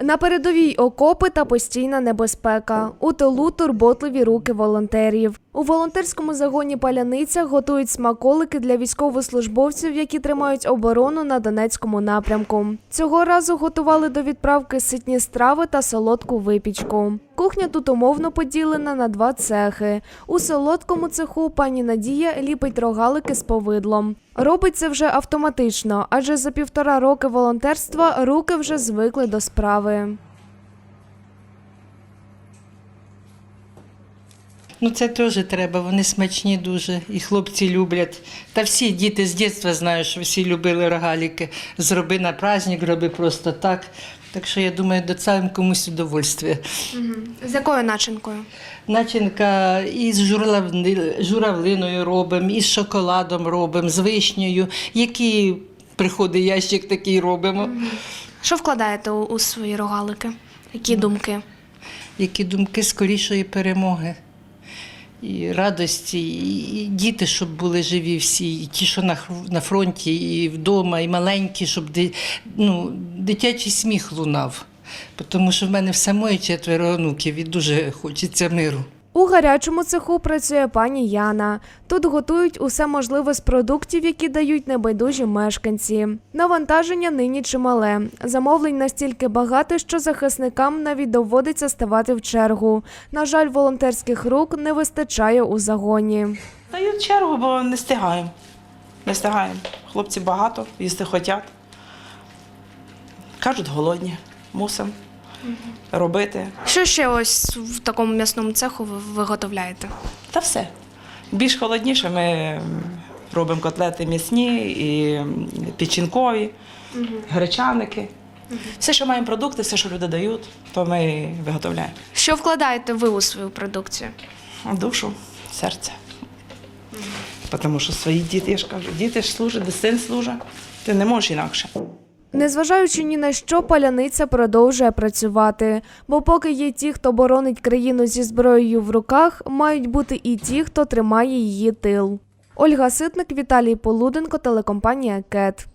На передовій окопи та постійна небезпека. У тилу турботливі руки волонтерів. У волонтерському загоні Паляниця готують смаколики для військовослужбовців, які тримають оборону на Донецькому напрямку. Цього разу готували до відправки ситні страви та солодку випічку. Кухня тут умовно поділена на два цехи. У солодкому цеху пані Надія ліпить рогалики з повидлом. Робить це вже автоматично, адже за півтора роки волонтерства руки вже звикли до справи. Ну це теж треба, вони смачні дуже, і хлопці люблять. Та всі діти з дитинства знають, що всі любили рогаліки. Зроби на праздник, роби просто так. Так що я думаю, доцавим комусь удовольствие. З якою начинкою? Начинка із журавли- журавлиною робимо, із шоколадом робимо, з вишнею. Який приходить ящик, такий робимо. Що вкладаєте у, у свої рогалики? Які думки? Які думки скорішої перемоги. І радості, і діти, щоб були живі всі, і ті, що на, фронті, і вдома, і маленькі, щоб ну, дитячий сміх лунав. Тому що в мене в самої четверо онуків і дуже хочеться миру. У гарячому цеху працює пані Яна. Тут готують усе можливе з продуктів, які дають небайдужі мешканці. Навантаження нині чимале. Замовлень настільки багато, що захисникам навіть доводиться ставати в чергу. На жаль, волонтерських рук не вистачає у загоні. В чергу, бо не встигаємо. Не встигаємо. Хлопці багато, їсти хочуть. Кажуть, голодні, мусимо робити. Що ще ось в такому м'ясному цеху ви виготовляєте? Та все. Більш холодніше ми робимо котлети м'ясні і печінкові, гречаники. Все, що маємо продукти, все, що люди дають, то ми виготовляємо. Що вкладаєте ви у свою продукцію? Душу, серце. Тому що свої діти, я ж кажу, діти ж служать, син служить. Ти не можеш інакше. Незважаючи ні на що, паляниця продовжує працювати. Бо поки є ті, хто боронить країну зі зброєю в руках, мають бути і ті, хто тримає її тил. Ольга Ситник, Віталій Полуденко, телекомпанія КЕТ.